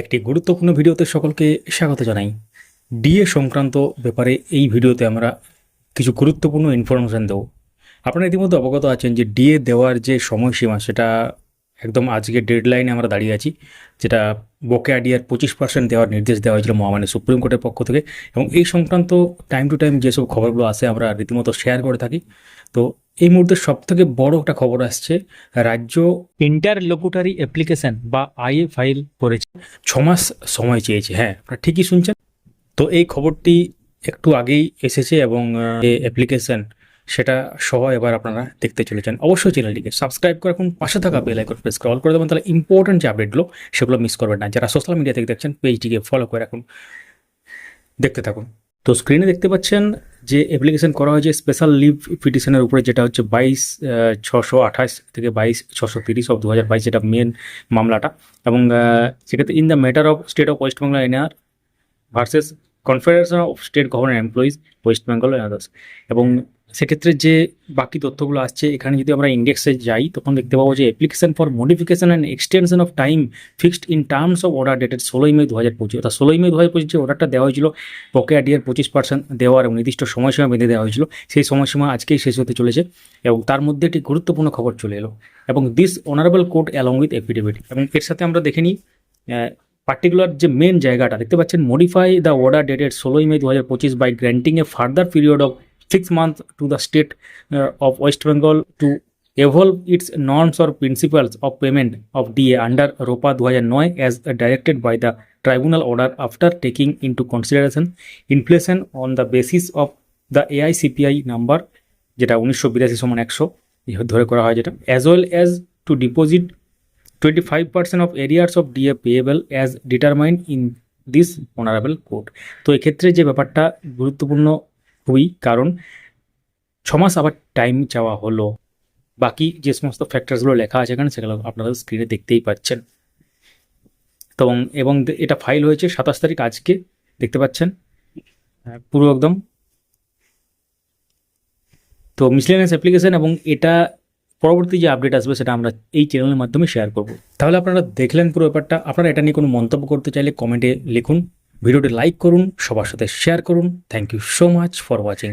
একটি গুরুত্বপূর্ণ ভিডিওতে সকলকে স্বাগত জানাই। ডিএ সংক্রান্ত ব্যাপারে এই ভিডিওতে আমরা কিছু গুরুত্বপূর্ণ ইনফরমেশান দেবো। আপনারা ইতিমধ্যে অবগত আছেন যে ডিএ দেওয়ার যে সময়সীমা, সেটা একদম আজকে ডেডলাইনে আমরা দাঁড়িয়ে আছি, যেটা বকেয়া ডিআর পঁচিশ পার্সেন্ট দেওয়ার নির্দেশ দেওয়া হয়েছিল মহামান্য সুপ্রিম কোর্টের পক্ষ থেকে। এবং এই সংক্রান্ত টাইম টু টাইম যেসব খবরগুলো আসে, আমরা রীতিমতো শেয়ার করে থাকি। তো এই মুহূর্তে সব থেকে বড় একটা খবর আসছে। রাজ্য ইন্টারলোকুটারি অ্যাপ্লিকেশন বা আইএ ফাইল করেছে। ছ মাস সময় চেয়েছে হ্যাঁ আপনারা ঠিকই শুনছেন। তো এই খবরটি একটু আগেই এসেছে এবং অ্যাপ্লিকেশন সেটা সহ এবার আপনারা দেখতে চলেছেন। অবশ্যই চ্যানেলটিকে সাবস্ক্রাইব করে এখন পাশে থাকা বেল আইকন প্রেস করে অল করে দেবেন তাহলে ইম্পর্টেন্ট যে আপডেটগুলো সেগুলো মিস করবেন না। যারা সোশ্যাল মিডিয়া থেকে দেখছেন পেজটিকে ফলো করে রাখুন। দেখতে থাকুন। তো স্ক্রিনে দেখতে পাচ্ছেন যে অ্যাপ্লিকেশন করা হয়েছে স্পেশাল লিভ পিটিশনের উপরে, যেটা হচ্ছে বাইশ ছশো আঠাশ থেকে বাইশ, ছশো তিরিশ অফ দু হাজার বাইশ, যেটা মেন মামলাটা। এবং সেক্ষেত্রে in the matter of state of West Bengal N R versus confederation of state government employees West Bengal and others এবং সেক্ষেত্রে যে বাকি তথ্যগুলো আসছে, এখানে যদি আমরা ইন্ডেক্সে যাই, তখন দেখতে পাবো যে application for modification and extension of time fixed in terms of order dated ষোলোই মে দু হাজার পঁচিশ। অর্থাৎ ষোলোই মে দু হাজার পঁচিশ যে অর্ডারটা দেওয়া হয়েছিল বকেয়া ডিয়ার পঁচিশ পার্সেন্ট দেওয়ার এবং নির্দিষ্ট সময়সীমা বেঁধে দেওয়া হয়েছিল, সেই সময়সীমা আজকেই শেষ হতে চলেছে এবং তার মধ্যে একটি গুরুত্বপূর্ণ খবর চলে এলো। এবং this honourable court along with affidavit এবং এর সাথে আমরা দেখে নিই পার্টিকুলার যে মেন জায়গাটা, দেখতে পাচ্ছেন মডিফাই দ্য অর্ডার ডেটেড ষোলোই মে দু হাজার পঁচিশ by granting a further period of six month to the state of West Bengal to evolve its norms or principles of payment of DA under ROPA দু হাজার নয় as directed by the tribunal order after taking into consideration inflation on the basis of the AICPI number যেটা উনিশশো বিরাশি সমান একশো ধরে করা হয় যেটা as well as to deposit twenty five percent of arrears of DA payable as determined in this honourable court তো এক্ষেত্রে যে ব্যাপারটা গুরুত্বপূর্ণ খুবই কারণ ছমাস আবার টাইম চাওয়া হলো। বাকি যে সমস্ত ফ্যাক্টরসগুলো লেখা আছে এখানে সেগুলো আপনারা স্ক্রিনে দেখতেই পাচ্ছেন। তো এবং- এটা ফাইল হয়েছে সাতাশ তারিখ আজকে দেখতে পাচ্ছেন? হ্যাঁ, পুরো একদম। তো মিসলেনিয়াস অ্যাপ্লিকেশন এবং এটা পরবর্তী যে আপডেট আসবে সেটা আমরা এই চ্যানেলের মাধ্যমে শেয়ার করব। তাহলে আপনারা দেখলেন পুরো ব্যাপারটা। আপনারা এটা নিয়ে কোনো মন্তব্য করতে চাইলে কমেন্টে লিখুন। ভিডিওটি লাইক করুন, সবার সাথে শেয়ার করুন। Thank you so much for watching